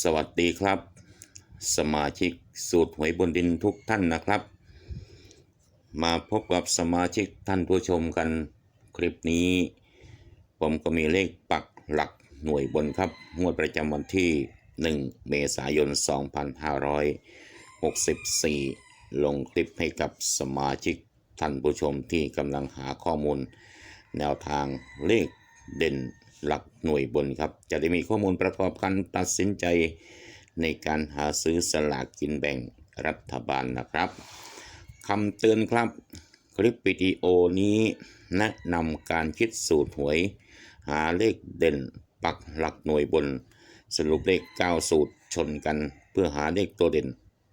สวัสดีครับ สมาชิกสูตรหวยบนดินทุกท่านนะครับ มาพบกับสมาชิกท่านผู้ชมกันคลิปนี้ ผมก็มีเลขปักหลักหน่วยบนครับ งวดประจำวันที่ 1 เมษายน 2564 ลงคลิปให้กับสมาชิกท่านผู้ชมที่กำลังหาข้อมูล แนวทางเลขเด่น หลักหน่วยบนครับ จะได้มีข้อมูลประกอบการตัดสินใจ ในการหาซื้อสลากกินแบ่งรัฐบาลนะครับคำเตือนครับคลิปวิดีโอนี้แนะนำการคิดสูตรหวย หาเลขเด่นปักหลักหน่วยบน สรุปเลข 9 สูตรชนกัน เพื่อหาเลขตัวเด่น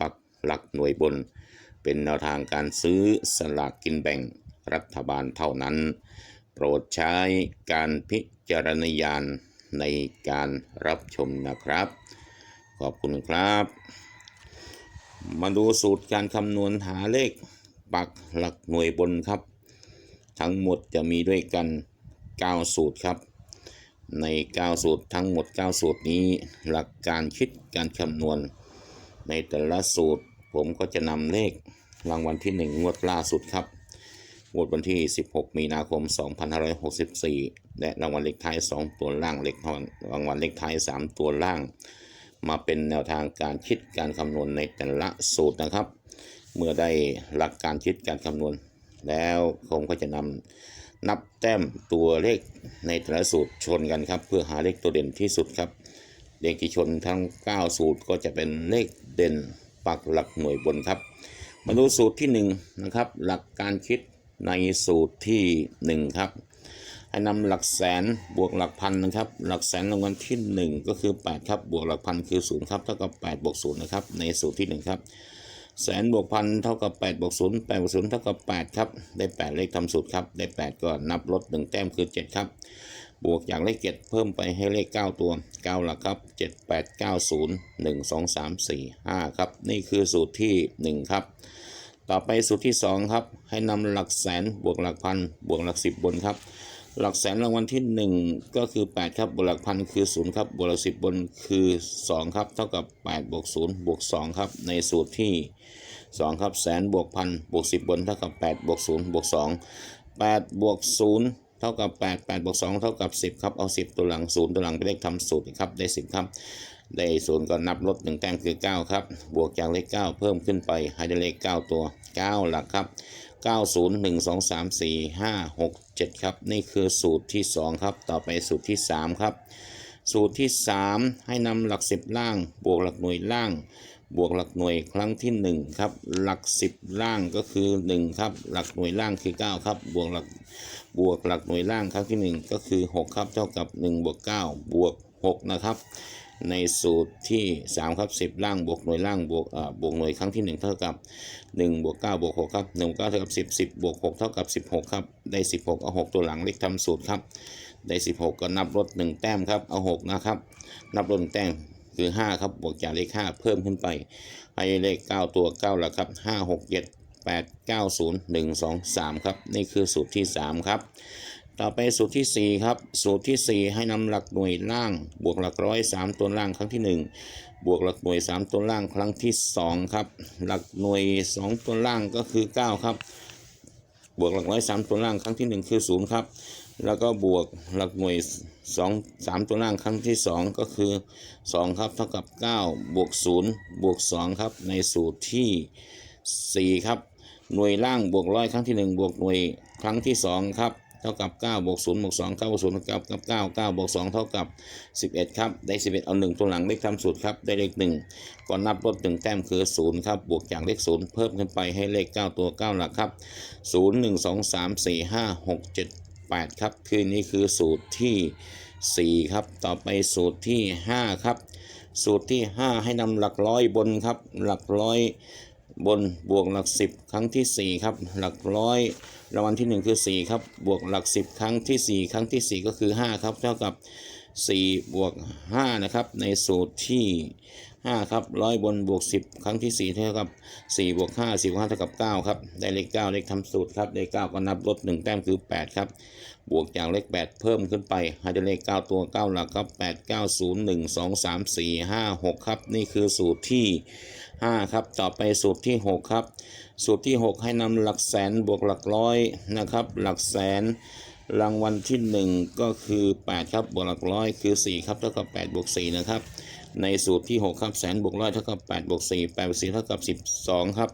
ปักหลักหน่วยบน เป็นแนวทางการซื้อสลากกินแบ่งรัฐบาลเท่านั้น โปรดใช้การพิจารณญาณในการรับชมนะครับ ขอบคุณครับ มาดูสูตรการคำนวณหาเลขปักหลักหน่วยบนครับ ทั้งหมดจะมีด้วยกัน 9 สูตรครับ ใน 9 สูตรทั้งหมด 9 สูตรนี้หลักการคิดการคำนวณ ในแต่ละสูตรผมก็จะนำเลขรางวัลที่ 1 งวดล่าสุดครับ งวดวันที่ 16 มีนาคม 2564 และรางวัลเลขท้าย 2 ตัวล่างเลขทอนรางวัลเลขท้าย 3 ตัวล่าง มาเป็นแนวทางการคิดการคำนวณในแต่ละสูตรนะครับ เมื่อได้หลักการคิดการคำนวณ แล้วผมก็จะนำนับแต้มตัวเลขในแต่ละสูตรชนกันครับ เพื่อหาเลขตัวเด่นที่สุดครับเลขที่ชนทั้ง 9 สูตรก็จะเป็นเลขเด่นปักหลักหน่วยบนครับ มาดูสูตรที่ 1 นะครับ หลักการคิด ในสูตรที่ 1 ครับ ให้นำหลักแสนบวกหลักพันนะครับ หลักแสนรางวัลที่ 1 ก็คือ 8 ครับ บวกหลักพันคือ 0 ครับ เท่ากับ 8 บวก 0 นะครับ ในสูตรที่ 1 ครับ แสนบวกพันเท่ากับ 8 บวก 0 8 บวก 0 เท่ากับ 8 ครับ ได้ 8 เลขทำสูตรครับ ได้ 8 ก็นับลด 1 แต้มคือ 7 ครับ บวกจากเลข 7 เพิ่มไปให้เลข 9 ตัว 9 หลักครับ 7 8 9 0 1 2 3 4 5 ครับ นี่คือสูตรที่ 1 ครับ ต่อไปสูตรที่ 2 ครับ ให้นำหลักแสนบวกหลักพันบวกหลัก 10 บนครับ หลักแสนรางวัลที่ 1 ก็คือ 8 ครับบวกหลักพันคือ 0 ครับบวกหลัก 10 บนคือ 2 ครับ เท่ากับ 8 บวก 0 บวก 2 ครับ ในสูตรที่ 2 ครับแสนบวกพันบวก 10 บนเท่ากับ 8 บวก 0 บวก 2 8 บวก 0 เท่ากับ 8 8 บวก 2 เท่ากับ 10 ครับ เอา 10 ตัวหลัง 0 ตัวหลังเป็นเลขทำสูตรครับ ได้ 10 ครับ ได้ศูนย์ก็นับลด1แต้มคือ 9 ครับ บวกจากเลข 9 เพิ่มขึ้นไปให้ได้เลข 9 ตัว 9 หลักครับ 9 0 1 2 3 4 5 6 7 ครับ นี่คือสูตรที่ 2 ครับ ต่อไปสูตรที่ 3 ครับ สูตรที่ 3 ให้นำหลัก 10 ล่าง บวกหลักหน่วยล่าง บวกหลักหน่วยครั้งที่ 1 ครับ หลัก 10 ล่างก็คือ 1 ครับ หลักหน่วยล่างคือ 9 ครับ บวกหลักบวกหลักหน่วยล่างครั้งที่ 1 ก็คือ 6 ครับ เท่ากับ 1 บวก 9 บวก 6 นะครับ ในสูตรที่3ครับ10 ล่างบวกหน่วยล่างบวกอ่าบวกหน่วยครั้งที่ 1 เท่ากับ1บวก9บวก6ครับ1บวก9เท่ากับ10 10บวก6เท่ากับ16ครับได้ 16 เอา 6 ตัวหลังเลขทำสูตรครับได้ 16 ก็นับลด1แต้มครับเอา 6 นะครับ นับลด1แต้มคือ 5 ครับ บวกจากเลข 5 เพิ่มขึ้นไป ให้เลข 9 ตัว9หลักครับ 5 6 7 8 9 0 1 2 3 ครับ นี่คือสูตรที่ 3 ครับ ต่อไปสูตรที่ 4 ครับ สูตรที่ 4 ให้นำหลักหน่วยล่าง บวกหลักร้อย 3 ตัวล่างครั้งที่ 1 บวกหลักหน่วย 3 ตัวล่างครั้งที่ 2 ครับ หลักหน่วย 2 ตัวล่างก็คือ 9 ครับ บวกหลักร้อย 3 ตัวล่างครั้งที่ 1 คือ 0 ครับ แล้วก็บวกหลักหน่วย 2 3 ตัวล่างครั้งที่ 2 ก็คือ 2 ครับ เท่ากับ 9 บวก 0 บวก 2 ครับ ในสูตรที่ 4 ครับ หน่วยล่างบวกร้อยครั้งที่ 1 บวกหน่วยครั้งที่ 2 ครับ ท่ากับ9บวก0บวก2 9บวก0เท่ากับกับ9 9บวก2เท่ากับ 11 ครับ ได้ 11 เอา 1 ตัวหลังเลขทำสูตรครับ ได้เลข 1ก็นับลด1แต้มคือ 0 ครับ บวกจากเลข 0 เพิ่มขึ้นไปให้เลข 9 ตัว 9 หลักครับ 0 1 2 3 4 5 6 7 8 ครับ คือนี่คือสูตรที่ 4 ครับ ต่อไปสูตรที่ 5 ครับ สูตรที่ 5 ให้นำหลักร้อยบนครับ หลักร้อย บนบวกหลัก10ครั้งที่4ครับหลักร้อยรางวัลที่1คือ4ครับบวกหลัก10ครั้งที่4ครั้งที่4ก็คือ5ครับเท่ากับ4บวก5นะครับในสูตรที่ห้าครับร้อยบนบวกสิบครั้งที่สี่เท่ากับสี่บวกห้าสี่บวกห้าเท่ากับเก้าครับได้เลขเก้าเลขทำสูตรครับเลขเก้าก็นับลดหนึ่งแต้มคือแปดครับบวกจากเลขแปดเพิ่มขึ้นไปให้ได้เลขเก้าตัวเก้าหลักครับแปดเก้าศูนย์หนึ่งสองสามสี่ห้าหกครับนี่คือสูตรที่ ห้าครับ ต่อไปสูตรที่หกครับ สูตรที่ 6 ให้นำหลักแสนบวกหลักร้อยนะครับ หลักแสนรางวัลที่ 1 ก็คือ 8 ครับ บวกหลักร้อยคือ 4 ครับ เท่ากับ 8 บวก 4 นะครับ ในสูตรที่ 6 ครับ แสนบวกร้อยเท่ากับ 8 บวก 4 8บวก4เท่ากับ 12 ครับ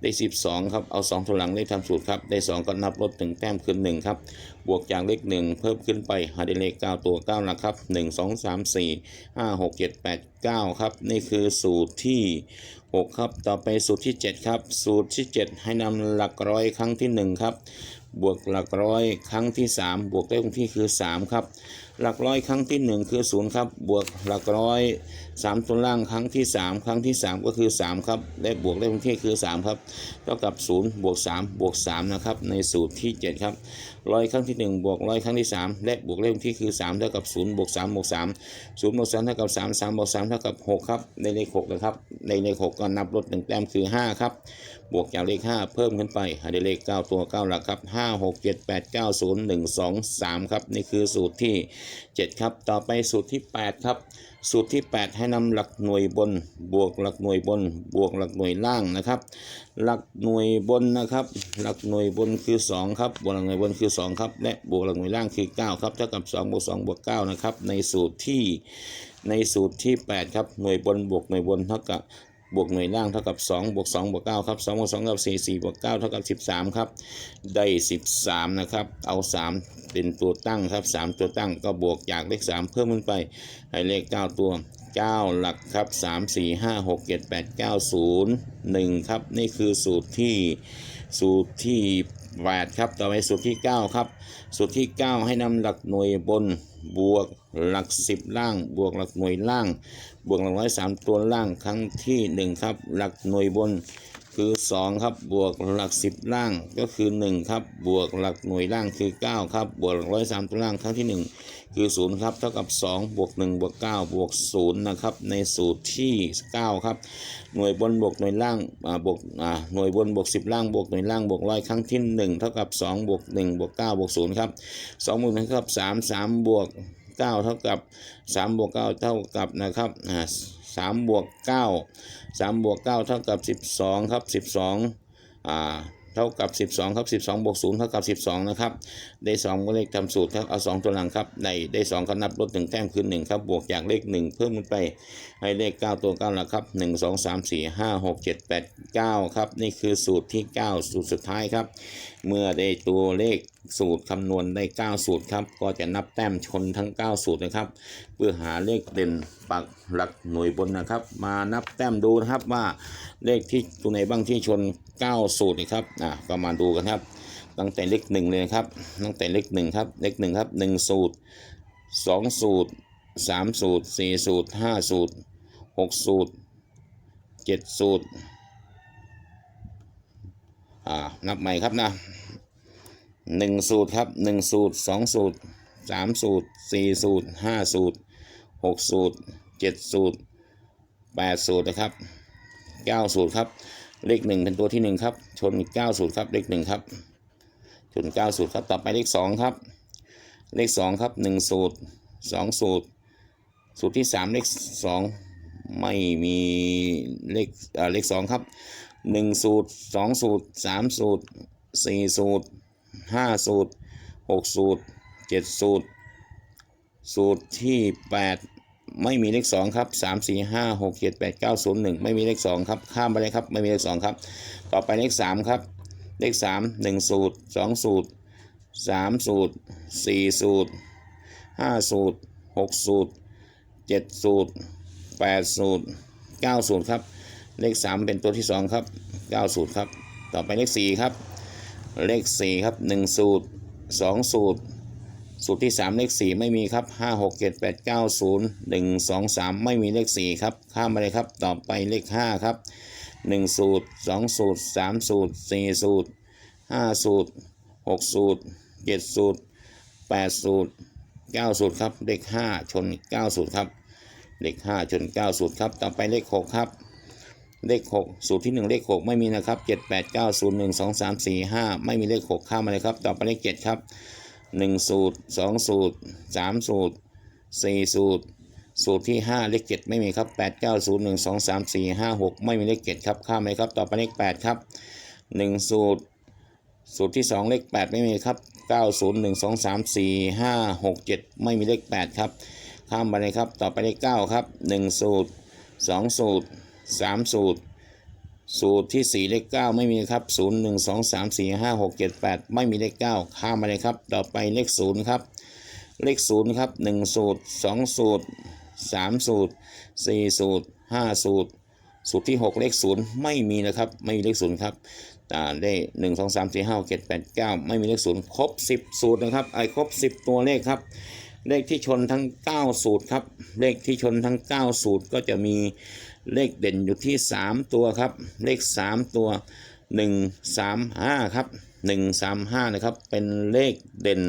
ได้ 12 ครับ เอา 2ตัวหลังได้ทำสูตรครับ ได้ 2 ก็นับลดถึงแต้มขึ้น1ครับ บวกจากเลข 1 เพิ่มขึ้นไป หาได้เลข 9 ตัว 9 หลักครับ 1 2 3 4 5 6 7 8 9 ครับ นี่คือสูตรที่ 6 ครับ ต่อไปสูตรที่ 7 ครับ สูตรที่ 7 ให้นำหลักร้อยครั้งที่ 1 ครับ บวกหลักร้อยครั้งที่ 3 บวกได้คงที่คือ 3 ครับ หลักร้อยครั้งที่ 1 คือ 0 ครับ บวกหลักร้อย3ตัวล่างครั้งที่ 3 ครั้งที่ 3 ก็คือ 3 ครับและบวกได้คงที่คือ 3 ครับ เท่ากับ 0 บวก 3 บวก 3 นะครับ ในสูตรที่ 7 ครับร้อยครั้งที่ 1 บวกร้อยครั้งที่ 3 และบวกเลขคงที่คือ 3 เท่ากับ 0 บวก 3 บวก 3 0 บวก 3 เท่ากับ 3 3 บวก 3 เท่ากับ 6 ครับ ในเลข 6 นะครับ ในเลข 6 ก็นับลด1แต้มคือ 5 ครับ บวกจากเลข 5 เพิ่มขึ้นไปหาได้เลข 9 ตัว 9 หลักครับ5 6 7 8 9 0 1 2 3 ครับ นี่คือสูตรที่ 7 ครับ ต่อไปสูตรที่ 8 ครับ สูตรที่ 8 ให้นำหลักหน่วยบน บวกหลักหน่วยบน บวกหลักหน่วยล่างนะครับ หลักหน่วยบนนะครับ หลักหน่วยบนคือ 2 ครับ บวกหลักหน่วยบนคือ 2 ครับ และบวกหลักหน่วยล่างคือ 9 ครับเท่ากับ2บวก2บวก9นะครับในสูตรที่ในสูตรที่ 8 ครับ หน่วยบนบวกหน่วยบนเท่ากับ บวกหน่วยล่างเท่ากับ2บวก2บวก9ครับ2บวก2กับ4 4บวก9เท่ากับ13ครับได้ 13นะครับเอา 3 เป็นตัวตั้งครับ 3 ตัวตั้งก็บวกจากเลข 3 เพิ่มขึ้นไปให้เลข 9 ตัว 9 หลักครับ 3 4 5 6 7 8 9 0 1 ครับ นี่คือสูตรที่สูตรที่ 8ครับ ต่อไปสูตรที่ 9 ครับ สูตรที่ 9 ให้นำหลักหน่วยบนบวกหลัก 10 ล่าง บวกหลักหน่วยล่าง บวกหลักร้อยสามตัวล่างครั้งที่ 1 ครับ หลักหน่วยบน คือ 2 ครับบวกหลัก 10 ล่างก็คือ 1 ครับ บวกหลักหน่วยล่างคือ 9 ครับ บวกหลักร้อยสามตัวล่างครั้งที่ 1 คือ 0 ครับ เท่ากับ 2 บวก 1 บวก 9 บวก 0 นะครับ ในสูตรที่ 9 ครับ หน่วยบนบวกหน่วยล่างอ่าบวกอ่าหน่วยบนบวก 10 ล่างบวกหน่วยล่างบวกร้อยครั้งที่ 1 เท่ากับ 2 บวก 1 บวก 9 บวก 0 ครับ2บวก1เท่ากับ 3 3 บวก 9 เท่ากับ 3 บวก 9 เท่ากับนะครับอ่า 3บวก9 3บวก9เท่ากับ12ครับ12อ่าเท่ากับ 12 ครับ 12 บวก 0 เท่ากับ 12 นะครับ ได้ 2 ก็เลขทำสูตรครับ เอา 2 ตัวหลังครับ ในได้ 2ก็นับลด1แต้มคือ 1 ครับ บวกจากเลข 1 เพิ่มขึ้นไป ให้เลข 9 ตัว9หลักครับ 1 2 3 4 5 6 7 8 9 ครับ นี่คือสูตรที่ 9 สูตรสุดท้ายครับ เมื่อได้ตัวเลขสูตรคำนวณได้ 9 สูตรครับ ก็จะนับแต้มชนทั้ง 9 สูตรนะครับ เพื่อหาเลขเด่นปักหลักหน่วยบนนะครับ มานับแต้มดูนะครับว่าเลขที่ตัวไหนบ้างที่ชน 9 สูตรนี่ครับอะก็มาดูกันครับ ตั้งแต่เลขหนึ่งเลยครับ ตั้งแต่เลขหนึ่งครับเลขหนึ่งครับหนึ่งสูตรสองสูตรสามสูตรสี่สูตรห้าสูตรหกสูตรเจ็ดสูตรอ่านับใหม่ครับนะ หนึ่งสูตรครับหนึ่งสูตรสองสูตรสามสูตรสี่สูตรห้าสูตรหกสูตรเจ็ดสูตรแปดสูตรนะครับเก้าสูตรครับ เลขหนึ่งเป็นตัวที่หนึ่งครับ ชนเก้าสูตรครับ เลขหนึ่งครับ ชนเก้าสูตรครับ ต่อไปเลขสองครับ เลขสองครับหนึ่งสูตรสองสูตร สูตรที่สามเลขสองไม่มีเลขเอ่อเลขสองครับหนึ่งสูตรสองสูตรสามสูตรสี่สูตร ห้าสูตรหกสูตรเจ็ดสูตร สูตรที่แปดไม่มีเลขสองครับสามสี่ห้าหกเจ็ดแปดเก้าศูนย์หนึ่งไม่มีเลขสองครับ ข้ามไปเลยครับ ไม่มีเลขสองครับ ต่อไปเลขสามครับ เลขสามหนึ่งสูตรสองสูตรสามสูตรสี่สูตรห้าสูตรหกสูตรเจ็ดสูตรแปดสูตรเก้าสูตรครับ เลขสามเป็นตัวที่สองครับเก้าสูตรครับ ต่อไปเลขสี่ครับ เลขสี่ครับหนึ่งสูตรสองสูตร สูตรที่ 3 เลข 4 ไม่มีครับ 5 6 7 8 9 0 1 2 3 ไม่มีเลข 4 ครับ ข้ามไปเลยครับ ต่อไปเลข 5 ครับ 1 สูตร 2 สูตร 3 สูตร 4 สูตร 5 สูตร 6 สูตร 7 สูตร 8 สูตร 9 สูตรครับ เลข 5 ชน 9 สูตรครับ เลขห้าชนเก้าสูตรครับ ต่อไปเลขหกครับ เลขหกสูตรที่หนึ่งเลขหกไม่มีนะครับเจ็ดแปดเก้าศูนย์หนึ่งสองสามสี่ห้าไม่มีเลขหกข้ามมาเลยครับ ต่อไปเลขเจ็ดครับหนึ่งสูตรสองสูตรสามสูตรสี่สูตร สูตรที่ห้าเลขเจ็ดไม่มีครับแปดเก้าศูนย์หนึ่งสองสามสี่ห้าหกไม่มีเลขเจ็ดครับ ข้ามเลยครับ ต่อไปเลขแปดครับหนึ่งสูตร สูตรที่สองเลขแปดไม่มีครับเก้าศูนย์หนึ่งสองสามสี่ห้าหกเจ็ดไม่มีเลขแปดครับ ข้ามไปเลยครับ ต่อไปเลขเก้าครับหนึ่งสูตรสองสูตร สามสูตร สูตรที่สี่เลขเก้าไม่มีครับศูนย์หนึ่งสองสามสี่ห้าหกเจ็ดแปดไม่มีเลขเก้าข้ามมาเลยครับ ต่อไปเลขศูนย์ครับ เลขศูนย์ครับหนึ่งสูตรสองสูตรสามสูตรสี่สูตรห้าสูตร สูตรที่หกเลขศูนย์ไม่มีนะครับ ไม่มีเลขศูนย์ครับได้หนึ่งสองสามสี่ห้าเจ็ดแปดเก้าไม่มีเลขศูนย์ครบสิบสูตรนะครับไอ้ครบสิบตัวเลขครับเลขที่ชนทั้ง 9 สูตรครับ เลขที่ชนทั้ง 9 สูตรก็จะมี เลขเด่นอยู่ที่ 3 ตัวครับ เลข 3 ตัว 1 3 5 ครับ 1 3 5 นะครับ เป็นเลขเด่น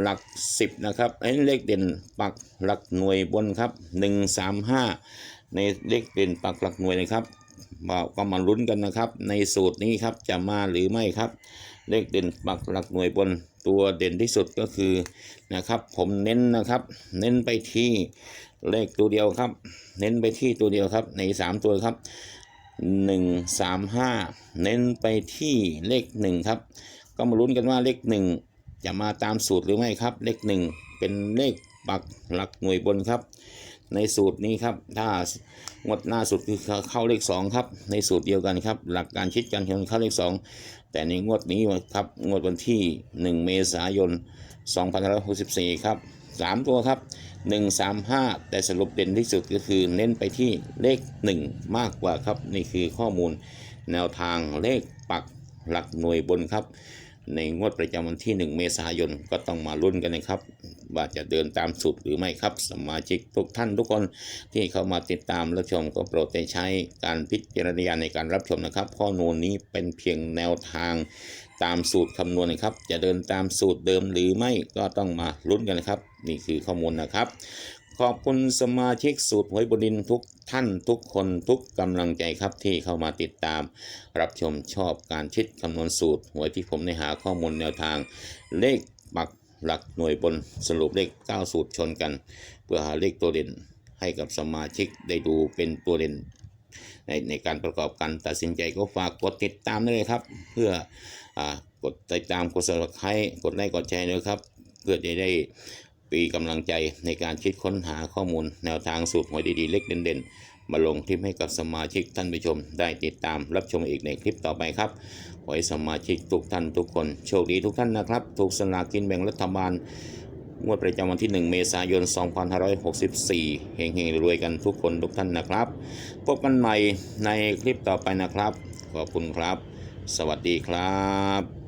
หลัก 10 นะครับไอ้เลขเด่นปักหลักหน่วยบนครับ 1 3 5 ในเลขเด่นปักหลักหน่วยนะครับมาก็มาลุ้นกันนะครับ ในสูตรนี้ครับจะมาหรือไม่ครับ เลขเด่นปักหลักหน่วยบน ตัวเด่นที่สุดก็คือนะครับ ผมเน้นนะครับ เน้นไปที่เลขตัวเดียวครับ เน้นไปที่ตัวเดียวครับในสามตัวครับหนึ่งสามห้าเน้นไปที่เลขหนึ่งครับ ก็มาลุ้นกันว่าเลขหนึ่งจะมาตามสูตรหรือไม่ครับ เลขหนึ่งเป็นเลขปักหลักหน่วยบนครับ ในสูตรนี้ครับถ้างวดหน้าสุดคือเข้าเลขสองครับในสูตรเดียวกันครับหลักการคิดการคำนวณเข้าเลขสองแต่ในงวดนี้ครับงวดวันที่ 1 เมษายน2564ครับ3 ตัวครับ 135 แต่สรุปเด่นที่สุดก็คือเน้นไปที่เลข 1 มากกว่าครับ นี่คือข้อมูลแนวทางเลขปักหลักหน่วยบนครับ ในงวดประจำวันที่ 1 เมษายนก็ต้องมาลุ้นกันนะครับ ว่าจะเดินตามสูตรหรือไม่ครับ สมาชิกทุกท่านทุกคนที่เข้ามาติดตามรับชมก็โปรดใช้การพิจารณาในการรับชมนะครับ ข้อมูลนี้เป็นเพียงแนวทางตามสูตรคำนวณนะครับ จะเดินตามสูตรเดิมหรือไม่ก็ต้องมาลุ้นกันนะครับ นี่คือข้อมูลนะครับขอบคุณสมาชิกสูตรหวยบดินทร์ทุกท่านทุกคนทุกกำลังใจครับที่เข้ามาติดตาม รับชมชอบการคิดคำนวณสูตรหวยที่ผมได้หาข้อมูลแนวทางเลขปัก หลักหน่วยบนสรุปเลข 9 สูตรชนกัน เพื่อหาเลขตัวเด่นให้กับสมาชิกได้ดูเป็นตัวเด่นในในการประกอบการตัดสินใจก็ฝากกดติดตามด้วยเลยครับ เพื่ออกดติดตามกด subscribe กดไลค์กดแชร์ด้วยครับ เพื่อจะได้ ปีกำลังใจในการคิดค้นหาข้อมูล แนวทางสูตรหวยดีๆเล็กเด่นๆ มาลงคลิปให้กับสมาชิกท่านผู้ชม ได้ติดตามรับชมอีกในคลิปต่อไปครับขอให้สมาชิกทุกท่านทุกคนโชคดีทุกท่านนะครับ ถูกสลากกินแบ่งรัฐบาลงวดประจำวันที่ 1 เมษายน 2564 เฮงๆรวยกันทุกคนทุกท่านนะครับ พบกันใหม่ในคลิปต่อไปนะครับ ขอบคุณครับ สวัสดีครับ